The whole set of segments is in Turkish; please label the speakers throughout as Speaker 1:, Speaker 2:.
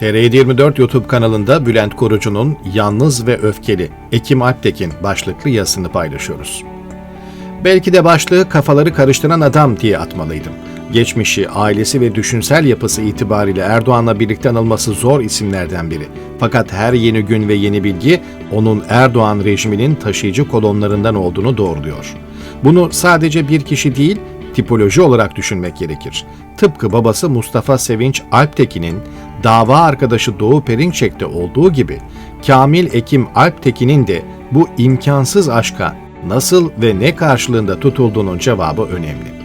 Speaker 1: TR24 YouTube kanalında Bülent Korucu'nun Yalnız ve Öfkeli Ekim Alptekin başlıklı yazısını paylaşıyoruz. Belki de başlığı kafaları karıştıran adam diye atmalıydım. Geçmişi, ailesi ve düşünsel yapısı itibariyle Erdoğan'la birlikte anılması zor isimlerden biri. Fakat her yeni gün ve yeni bilgi onun Erdoğan rejiminin taşıyıcı kolonlarından olduğunu doğruluyor. Bunu sadece bir kişi değil, tipoloji olarak düşünmek gerekir. Tıpkı babası Mustafa Sevinç Alptekin'in dava arkadaşı Doğu Perinçek'te olduğu gibi Kamil Ekim Alptekin'in de bu imkansız aşka nasıl ve ne karşılığında tutulduğunun cevabı önemli.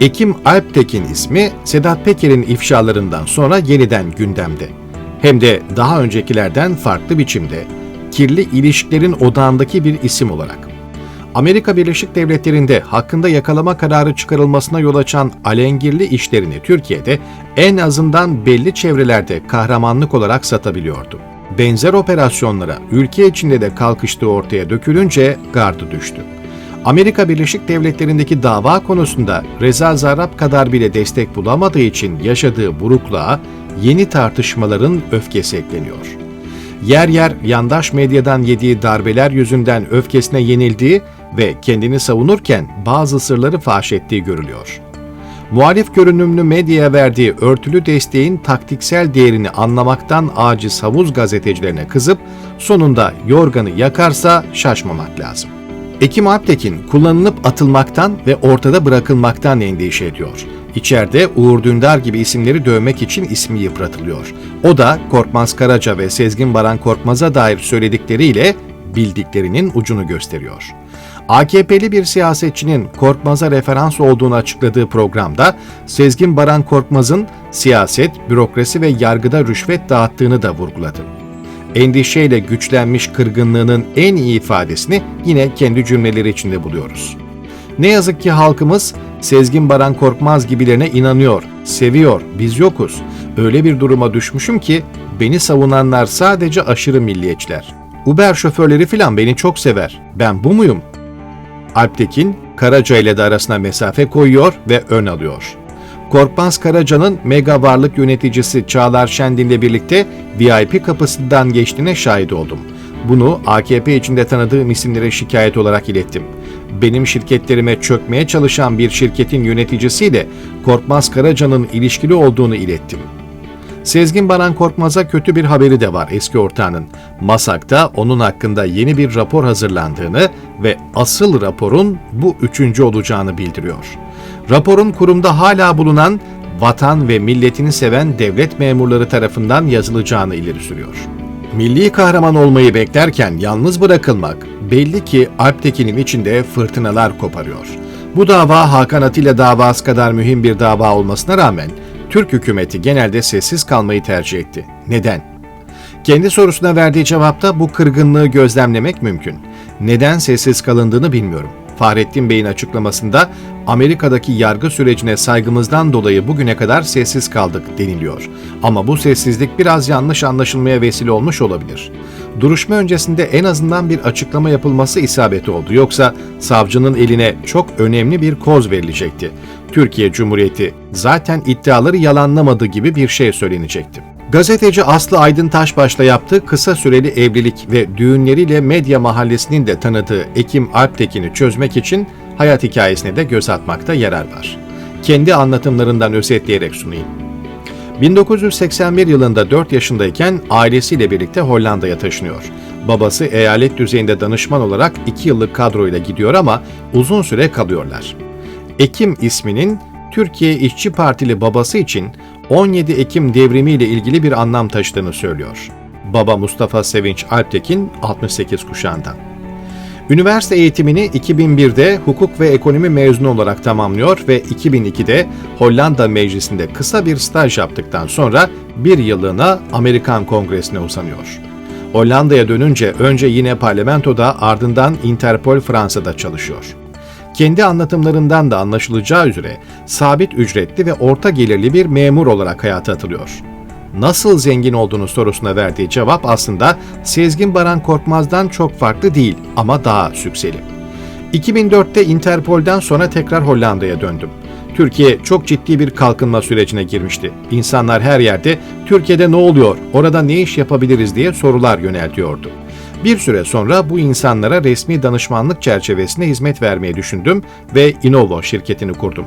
Speaker 1: Ekim Alptekin ismi Sedat Peker'in ifşalarından sonra yeniden gündemde. Hem de daha öncekilerden farklı biçimde kirli ilişkilerin odağındaki bir isim olarak. Amerika Birleşik Devletleri'nde hakkında yakalama kararı çıkarılmasına yol açan alengirli işlerini Türkiye'de en azından belli çevrelerde kahramanlık olarak satabiliyordu. Benzer operasyonlara ülke içinde de kalkıştığı ortaya dökülünce gardı düştü. Amerika Birleşik Devletleri'ndeki dava konusunda Reza Zarrab kadar bile destek bulamadığı için yaşadığı burukluğa yeni tartışmaların öfkesi ekleniyor. Yer yer yandaş medyadan yediği darbeler yüzünden öfkesine yenildiği ve kendini savunurken bazı sırları faş ettiği görülüyor. Muhalif görünümlü medyaya verdiği örtülü desteğin taktiksel değerini anlamaktan aciz havuz gazetecilerine kızıp sonunda yorganı yakarsa şaşmamak lazım. Ekim Alptekin kullanılıp atılmaktan ve ortada bırakılmaktan endişe ediyor. İçeride Uğur Dündar gibi isimleri dövmek için ismi yıpratılıyor. O da Korkmaz Karaca ve Sezgin Baran Korkmaz'a dair söyledikleriyle bildiklerinin ucunu gösteriyor. AKP'li bir siyasetçinin Korkmaz'a referans olduğunu açıkladığı programda Sezgin Baran Korkmaz'ın siyaset, bürokrasi ve yargıda rüşvet dağıttığını da vurguladı endişeyle güçlenmiş kırgınlığının en iyi ifadesini yine kendi cümleleri içinde buluyoruz. Ne yazık ki halkımız Sezgin Baran Korkmaz gibilerine inanıyor, seviyor, biz yokuz. Öyle bir duruma düşmüşüm ki beni savunanlar sadece aşırı milliyetçiler. Uber şoförleri filan beni çok sever. Ben bu muyum? Alptekin, Karaca ile de arasına mesafe koyuyor ve ön alıyor. Korkmaz Karaca'nın mega varlık yöneticisi Çağlar Şendin'le birlikte VIP kapısından geçtiğine şahit oldum. Bunu AKP içinde tanıdığım isimlere şikayet olarak ilettim. Benim şirketlerime çökmeye çalışan bir şirketin yöneticisiyle Korkmaz Karaca'nın ilişkili olduğunu ilettim. Sezgin Baran Korkmaz'a kötü bir haberi de var eski ortağının. Masak'ta onun hakkında yeni bir rapor hazırlandığını ve asıl raporun bu üçüncü olacağını bildiriyor. Raporun kurumda hala bulunan vatan ve milletini seven devlet memurları tarafından yazılacağını ileri sürüyor. Milli kahraman olmayı beklerken yalnız bırakılmak belli ki Alptekin'in içinde fırtınalar koparıyor. Bu dava Hakan Atilla davası kadar mühim bir dava olmasına rağmen Türk hükümeti genelde sessiz kalmayı tercih etti. Neden? Kendi sorusuna verdiği cevapta bu kırgınlığı gözlemlemek mümkün. Neden sessiz kalındığını bilmiyorum. Fahrettin Bey'in açıklamasında Amerika'daki yargı sürecine saygımızdan dolayı bugüne kadar sessiz kaldık deniliyor. Ama bu sessizlik biraz yanlış anlaşılmaya vesile olmuş olabilir. Duruşma öncesinde en azından bir açıklama yapılması isabeti oldu. Yoksa savcının eline çok önemli bir koz verilecekti. Türkiye Cumhuriyeti zaten iddiaları yalanlamadı gibi bir şey söylenecekti. Gazeteci Aslı Aydın Taşbaş'la yaptığı kısa süreli evlilik ve düğünleriyle medya mahallesinin de tanıdığı Ekim Alptekin'i çözmek için hayat hikayesine de göz atmakta yarar var. Kendi anlatımlarından özetleyerek sunayım. 1981 yılında 4 yaşındayken ailesiyle birlikte Hollanda'ya taşınıyor. Babası eyalet düzeyinde danışman olarak 2 yıllık kadroyla gidiyor ama uzun süre kalıyorlar. Ekim isminin Türkiye İşçi Partili babası için 17 Ekim devrimiyle ilgili bir anlam taşıdığını söylüyor. Baba Mustafa Sevinç Alptekin 68 kuşağından. Üniversite eğitimini 2001'de hukuk ve ekonomi mezunu olarak tamamlıyor ve 2002'de Hollanda Meclisi'nde kısa bir staj yaptıktan sonra bir yıllığına Amerikan Kongresi'ne uzanıyor. Hollanda'ya dönünce önce yine parlamentoda ardından Interpol Fransa'da çalışıyor kendi anlatımlarından da anlaşılacağı üzere sabit ücretli ve orta gelirli bir memur olarak hayata atılıyor. Nasıl zengin olduğunu sorusuna verdiği cevap aslında Sezgin Baran Korkmaz'dan çok farklı değil ama daha sükseli. 2004'te Interpol'den sonra tekrar Hollanda'ya döndüm. Türkiye çok ciddi bir kalkınma sürecine girmişti. İnsanlar her yerde Türkiye'de ne oluyor, orada ne iş yapabiliriz diye sorular yöneltiyordu. Bir süre sonra bu insanlara resmi danışmanlık çerçevesinde hizmet vermeyi düşündüm ve Innovo şirketini kurdum.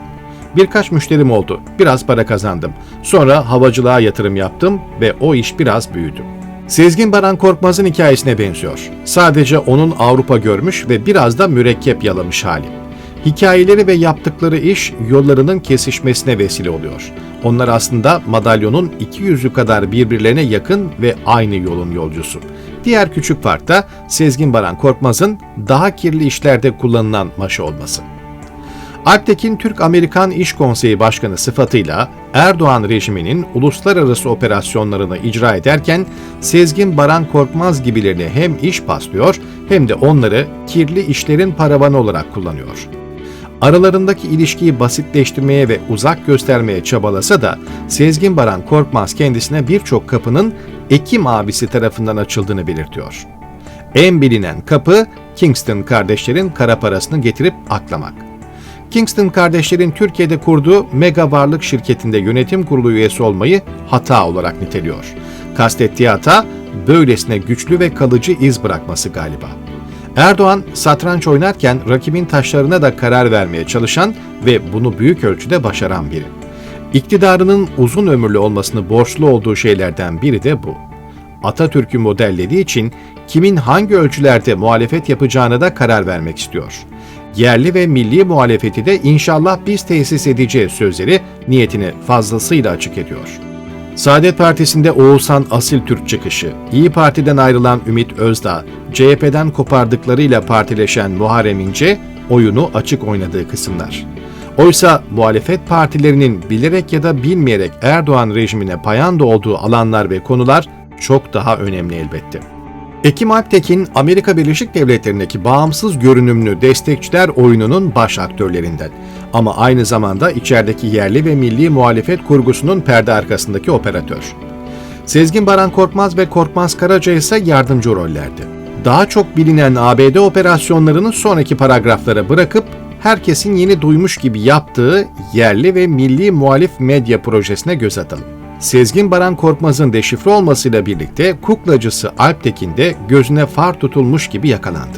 Speaker 1: Birkaç müşterim oldu, biraz para kazandım. Sonra havacılığa yatırım yaptım ve o iş biraz büyüdü. Sezgin Baran Korkmaz'ın hikayesine benziyor. Sadece onun Avrupa görmüş ve biraz da mürekkep yalamış hali. Hikayeleri ve yaptıkları iş yollarının kesişmesine vesile oluyor. Onlar aslında madalyonun iki yüzü kadar birbirlerine yakın ve aynı yolun yolcusu. Diğer küçük fark da Sezgin Baran Korkmaz'ın daha kirli işlerde kullanılan maşı olması. Alptekin Türk-Amerikan İş Konseyi Başkanı sıfatıyla Erdoğan rejiminin uluslararası operasyonlarını icra ederken Sezgin Baran Korkmaz gibilerini hem iş paslıyor hem de onları kirli işlerin paravanı olarak kullanıyor. Aralarındaki ilişkiyi basitleştirmeye ve uzak göstermeye çabalasa da Sezgin Baran Korkmaz kendisine birçok kapının Ekim abisi tarafından açıldığını belirtiyor. En bilinen kapı Kingston kardeşlerin kara parasını getirip aklamak. Kingston kardeşlerin Türkiye'de kurduğu mega varlık şirketinde yönetim kurulu üyesi olmayı hata olarak niteliyor. Kastettiği hata böylesine güçlü ve kalıcı iz bırakması galiba. Erdoğan satranç oynarken rakibin taşlarına da karar vermeye çalışan ve bunu büyük ölçüde başaran biri. İktidarının uzun ömürlü olmasını borçlu olduğu şeylerden biri de bu. Atatürk'ü modellediği için kimin hangi ölçülerde muhalefet yapacağını da karar vermek istiyor. Yerli ve milli muhalefeti de inşallah biz tesis edeceğiz sözleri niyetini fazlasıyla açık ediyor. Saadet Partisi'nde Oğuzhan Asil Türk çıkışı, İyi Parti'den ayrılan Ümit Özdağ, CHP'den kopardıklarıyla partileşen Muharrem İnce, oyunu açık oynadığı kısımlar. Oysa muhalefet partilerinin bilerek ya da bilmeyerek Erdoğan rejimine payanda olduğu alanlar ve konular çok daha önemli elbette. Ekim Alptekin, Amerika Birleşik Devletleri'ndeki bağımsız görünümlü destekçiler oyununun baş aktörlerinden. Ama aynı zamanda içerideki yerli ve milli muhalefet kurgusunun perde arkasındaki operatör. Sezgin Baran Korkmaz ve Korkmaz Karaca ise yardımcı rollerde. Daha çok bilinen ABD operasyonlarını sonraki paragraflara bırakıp herkesin yeni duymuş gibi yaptığı yerli ve milli muhalif medya projesine göz atalım. Sezgin Baran Korkmaz'ın deşifre olmasıyla birlikte kuklacısı Alptekin de gözüne far tutulmuş gibi yakalandı.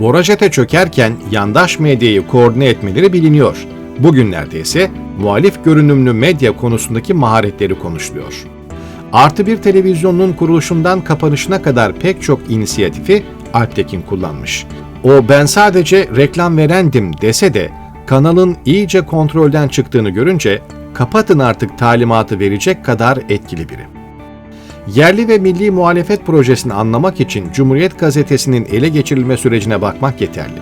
Speaker 1: Borajete çökerken yandaş medyayı koordine etmeleri biliniyor. Bugünlerde ise muhalif görünümlü medya konusundaki maharetleri konuşuluyor. Artı bir televizyonun kuruluşundan kapanışına kadar pek çok inisiyatifi Alptekin kullanmış. O ben sadece reklam verendim dese de kanalın iyice kontrolden çıktığını görünce kapatın artık talimatı verecek kadar etkili biri. Yerli ve milli muhalefet projesini anlamak için Cumhuriyet Gazetesi'nin ele geçirilme sürecine bakmak yeterli.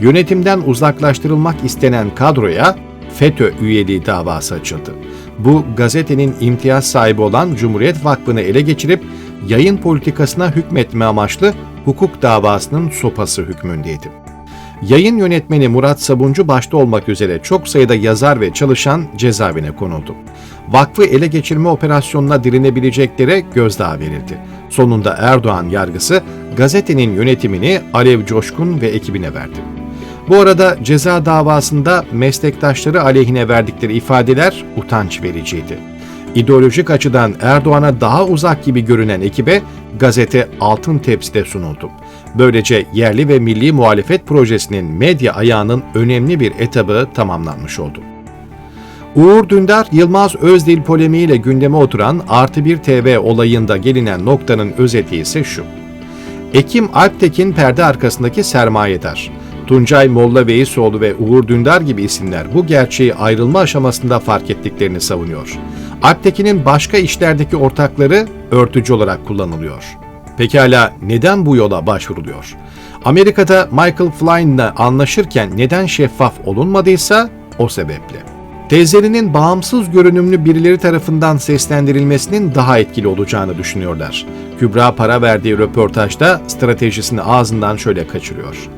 Speaker 1: Yönetimden uzaklaştırılmak istenen kadroya FETÖ üyeliği davası açıldı. Bu gazetenin imtiyaz sahibi olan Cumhuriyet Vakfı'nı ele geçirip yayın politikasına hükmetme amaçlı hukuk davasının sopası hükmündeydi. Yayın yönetmeni Murat Sabuncu başta olmak üzere çok sayıda yazar ve çalışan cezaevine konuldu. Vakfı ele geçirme operasyonuna direnebileceklere gözdağı verildi. Sonunda Erdoğan yargısı gazetenin yönetimini Alev Coşkun ve ekibine verdi. Bu arada ceza davasında meslektaşları aleyhine verdikleri ifadeler utanç vericiydi. İdeolojik açıdan Erdoğan'a daha uzak gibi görünen ekibe gazete altın tepside sunuldu. Böylece yerli ve milli muhalefet projesinin medya ayağının önemli bir etabı tamamlanmış oldu. Uğur Dündar, Yılmaz Özdil polemiğiyle gündeme oturan Artı Bir TV olayında gelinen noktanın özeti ise şu. Ekim Alptekin perde arkasındaki sermayedar. Tuncay Molla Veisoğlu ve Uğur Dündar gibi isimler bu gerçeği ayrılma aşamasında fark ettiklerini savunuyor. Alptekin'in başka işlerdeki ortakları örtücü olarak kullanılıyor. Pekala neden bu yola başvuruluyor? Amerika'da Michael Flynn'la anlaşırken neden şeffaf olunmadıysa o sebeple. Tezlerinin bağımsız görünümlü birileri tarafından seslendirilmesinin daha etkili olacağını düşünüyorlar. Kübra para verdiği röportajda stratejisini ağzından şöyle kaçırıyor.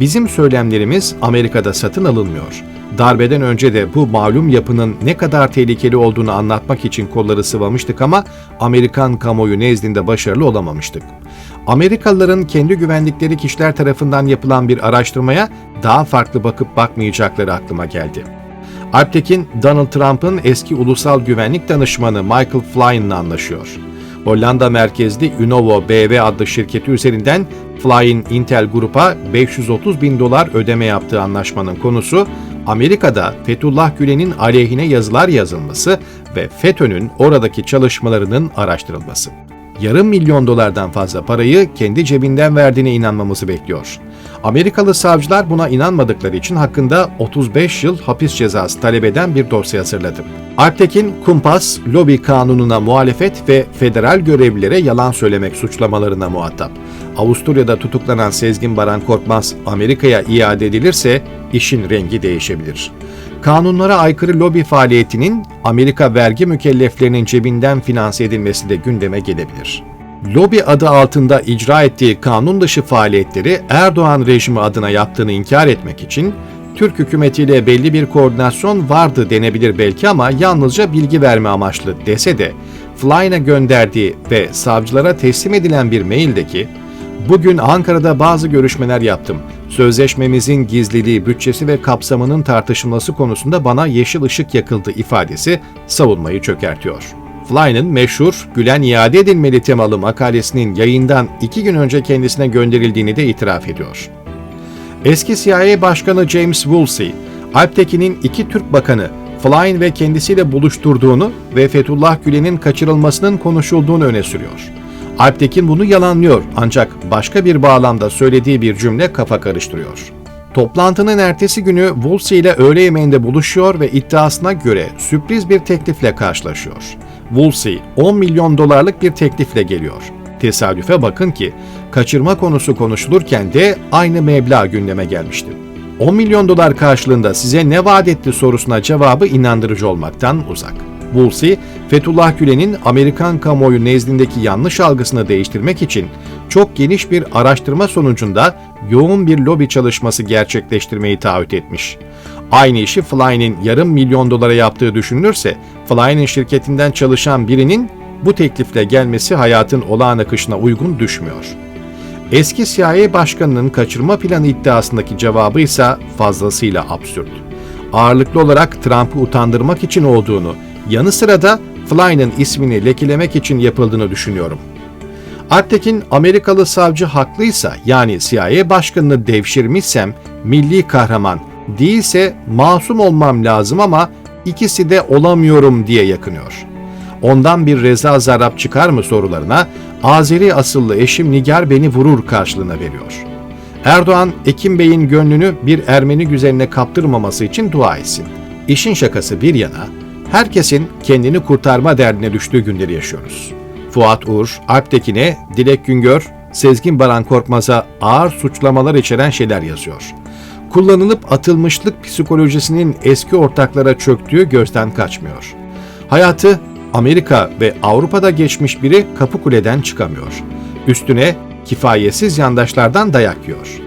Speaker 1: Bizim söylemlerimiz Amerika'da satın alınmıyor. Darbeden önce de bu malum yapının ne kadar tehlikeli olduğunu anlatmak için kolları sıvamıştık ama Amerikan kamuoyu nezdinde başarılı olamamıştık. Amerikalıların kendi güvendikleri kişiler tarafından yapılan bir araştırmaya daha farklı bakıp bakmayacakları aklıma geldi. Alptekin, Donald Trump'ın eski ulusal güvenlik danışmanı Michael Flynn'la anlaşıyor. Hollanda merkezli Unovo BV adlı şirketi üzerinden Flynn Intel Group'a 530 bin dolar ödeme yaptığı anlaşmanın konusu, Amerika'da Fethullah Gülen'in aleyhine yazılar yazılması ve FETÖ'nün oradaki çalışmalarının araştırılması. Yarım milyon dolardan fazla parayı kendi cebinden verdiğine inanmamızı bekliyor. Amerikalı savcılar buna inanmadıkları için hakkında 35 yıl hapis cezası talep eden bir dosya hazırladı. Alptekin, kumpas, lobi kanununa muhalefet ve federal görevlilere yalan söylemek suçlamalarına muhatap. Avusturya'da tutuklanan Sezgin Baran Korkmaz Amerika'ya iade edilirse işin rengi değişebilir. Kanunlara aykırı lobi faaliyetinin Amerika vergi mükelleflerinin cebinden finanse edilmesi de gündeme gelebilir. Lobi adı altında icra ettiği kanun dışı faaliyetleri Erdoğan rejimi adına yaptığını inkar etmek için Türk hükümetiyle belli bir koordinasyon vardı denebilir belki ama yalnızca bilgi verme amaçlı dese de Flynn'a gönderdiği ve savcılara teslim edilen bir maildeki Bugün Ankara'da bazı görüşmeler yaptım. Sözleşmemizin gizliliği, bütçesi ve kapsamının tartışılması konusunda bana yeşil ışık yakıldı ifadesi savunmayı çökertiyor. Flynn'ın meşhur Gülen iade edilmeli temalı makalesinin yayından iki gün önce kendisine gönderildiğini de itiraf ediyor. Eski CIA Başkanı James Woolsey, Alptekin'in iki Türk bakanı Flynn ve kendisiyle buluşturduğunu ve Fethullah Gülen'in kaçırılmasının konuşulduğunu öne sürüyor. Alptekin bunu yalanlıyor ancak başka bir bağlamda söylediği bir cümle kafa karıştırıyor. Toplantının ertesi günü Woolsey ile öğle yemeğinde buluşuyor ve iddiasına göre sürpriz bir teklifle karşılaşıyor. Woolsey 10 milyon dolarlık bir teklifle geliyor. Tesadüfe bakın ki kaçırma konusu konuşulurken de aynı meblağ gündeme gelmişti. 10 milyon dolar karşılığında size ne vaat etti sorusuna cevabı inandırıcı olmaktan uzak. Woolsey, Fethullah Gülen'in Amerikan kamuoyu nezdindeki yanlış algısını değiştirmek için çok geniş bir araştırma sonucunda yoğun bir lobi çalışması gerçekleştirmeyi taahhüt etmiş. Aynı işi Flynn'in yarım milyon dolara yaptığı düşünülürse, Flynn'in şirketinden çalışan birinin bu teklifle gelmesi hayatın olağan akışına uygun düşmüyor. Eski CIA başkanının kaçırma planı iddiasındaki cevabı ise fazlasıyla absürt. Ağırlıklı olarak Trump'ı utandırmak için olduğunu, yanı sıra da Flynn'ın ismini lekelemek için yapıldığını düşünüyorum. Alptekin Amerikalı savcı haklıysa yani CIA başkanını devşirmişsem milli kahraman, değilse masum olmam lazım ama ikisi de olamıyorum diye yakınıyor. Ondan bir reza zarap çıkar mı sorularına Azeri asıllı eşim Nigar beni vurur karşılığına veriyor. Erdoğan, Ekim Bey'in gönlünü bir Ermeni güzeline kaptırmaması için dua etsin. İşin şakası bir yana, herkesin kendini kurtarma derdine düştüğü günleri yaşıyoruz. Fuat Uğur, Alptekin'e, Dilek Güngör, Sezgin Baran Korkmaz'a ağır suçlamalar içeren şeyler yazıyor. Kullanılıp atılmışlık psikolojisinin eski ortaklara çöktüğü gözden kaçmıyor. Hayatı Amerika ve Avrupa'da geçmiş biri Kapıkule'den çıkamıyor. Üstüne kifayetsiz yandaşlardan dayak yiyor.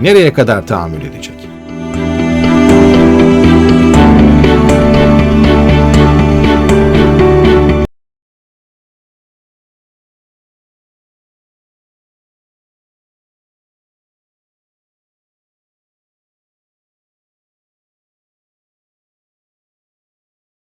Speaker 1: Nereye kadar tahammül edecek?